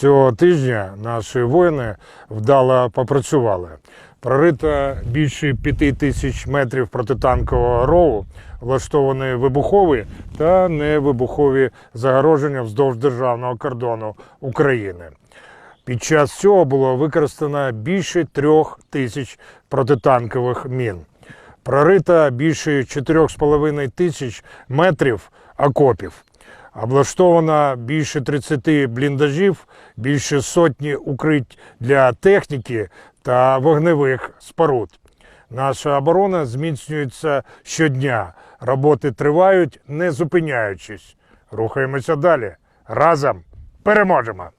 Цього тижня наші воїни вдало попрацювали. Прорито більше п'яти тисяч метрів протитанкового рову, влаштовані вибухові та невибухові загороження вздовж державного кордону України. Під час цього було використано більше трьох тисяч протитанкових мін. Прорито більше 4,5 тисяч метрів окопів. Облаштовано більше 30 бліндажів, більше сотні укрить для техніки та вогневих споруд. Наша оборона зміцнюється щодня. Роботи тривають, не зупиняючись. Рухаємося далі. Разом переможемо!